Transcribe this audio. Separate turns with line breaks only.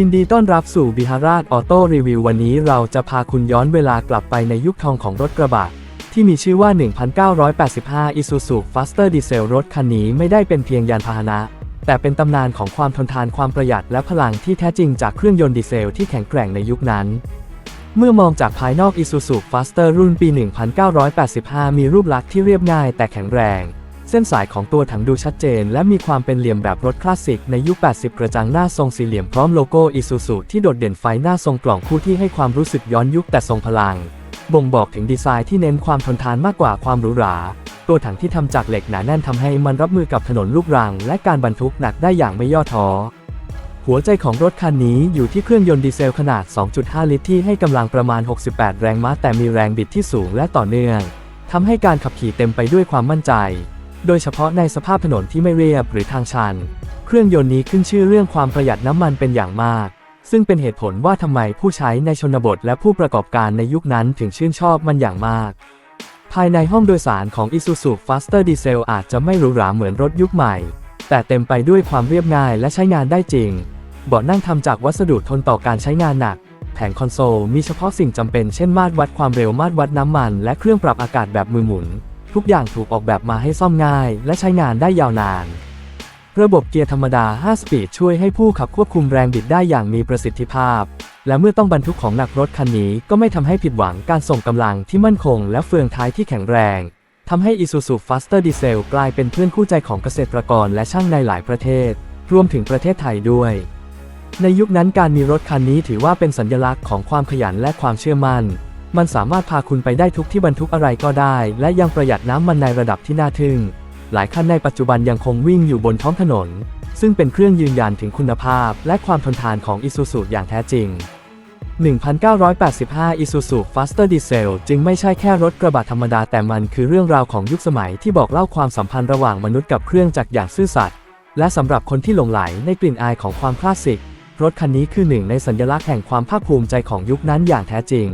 ยินดีต้อนรับสู่บิฮารา t ออโต้รีวิววันนี้เราจะพาคุณย้อนเวลากลับไปในยุคทองของรถกระบะ ที่มีชื่อว่า 1985 Isuzu Faster Diesel รถคันนี้ไม่ได้เป็นเพียงยานพาหนะ แต่เป็นตำนานของความทนทานความประหยัดและพลังที่แท้จริงจากเครื่องยนต์ดีเซลที่แข็งแกร่งในยุคนั้น เมื่อมองจากภายนอก Isuzu Faster รุ่นปี 1985 มีรูปลักษณ์ที่เรียบง่ายแต่แข็งแรง เส้นสายของตัวถังดูชัดเจน และมีความเป็นเหลี่ยมแบบรถคลาสสิกในยุค 80 กระจังหน้าทรงสี่เหลี่ยมพร้อมโลโก้ Isuzu ที่โดดเด่นไฟหน้าทรงกล่องคู่ที่ให้ความรู้สึกย้อนยุคแต่ทรงพลัง บ่งบอกถึงดีไซน์ที่เน้นความทนทานมากกว่าความหรูหรา ตัวถังที่ทำจากเหล็กหนาแน่นทำให้มันรับมือกับถนนลูกรัง และการบรรทุกหนักได้อย่างไม่ย่อท้อ หัวใจของรถคันนี้อยู่ที่เครื่องยนต์ดีเซลขนาด 2.5 ลิตรที่ให้กำลังประมาณ 68 แรงม้าแต่มีแรงบิดที่สูงและต่อเนื่องทำให้การขับขี่เต็มไปด้วยความมั่นใจ โดยเฉพาะในสภาพถนนที่ไม่เรียบหรือทางชัน เครื่องยนต์นี้ขึ้นชื่อเรื่องความประหยัดน้ำมันเป็นอย่างมาก ซึ่งเป็นเหตุผลว่าทำไมผู้ใช้ในชนบทและผู้ประกอบการในยุคนั้นถึงชื่นชอบมันอย่างมาก ภายในห้องโดยสารของ Isuzu Faster Diesel อาจจะไม่หรูหราเหมือนรถยุคใหม่ แต่เต็มไปด้วยความเรียบง่ายและใช้งานได้จริง เบาะนั่งทำจากวัสดุทนต่อการใช้งานหนักแผงคอนโซลมีเฉพาะสิ่งจำเป็นเช่นมาตรวัดความเร็วมาตรวัดน้ำมัน และเครื่องปรับอากาศแบบมือหมุน ทุกอย่างถูกออกแบบมาให้ซ่อมง่าย และใช้งานได้ยาวนาน ระบบเกียร์ธรรมดา 5 สปีดช่วยให้ผู้ขับควบคุมแรงบิดได้อย่างมีประสิทธิภาพ และเมื่อต้องบรรทุกของหนักรถคันนี้ก็ไม่ทำให้ผิดหวังการส่งกำลังที่มั่นคง และเฟืองท้ายที่แข็งแรงทำให้ Isuzu Faster Diesel กลายเป็นเพื่อนคู่ใจของเกษตรกรและช่างในหลายประเทศ รวมถึงประเทศไทยด้วย ในยุคนั้นการมีรถคันนี้ถือว่าเป็นสัญลักษณ์ของความขยันและความเชื่อมั่น มันสามารถพาคุณไปได้ทุกที่บรรทุกอะไรก็ได้ และยังประหยัดน้ำมันในระดับที่น่าทึ่ง หลายคันในปัจจุบันยังคงวิ่งอยู่บนท้องถนน ซึ่งเป็นเครื่องยืนยันถึงคุณภาพ และความทนทานของ Isuzu อย่างแท้จริง 1985 Isuzu Faster Diesel จึงไม่ใช่แค่รถกระบะธรรมดาแต่มันคือเรื่องราวของยุคสมัยที่บอกเล่าความสัมพันธ์ระหว่างมนุษย์กับเครื่องจักรอย่างซื่อสัตย์และสำหรับคนที่หลงไหลในกลิ่นอายของความคลาสสิก รถคันนี้คือหนึ่งในสัญลักษณ์แห่งความภาคภูมิใจของยุคนั้นอย่างแท้จริง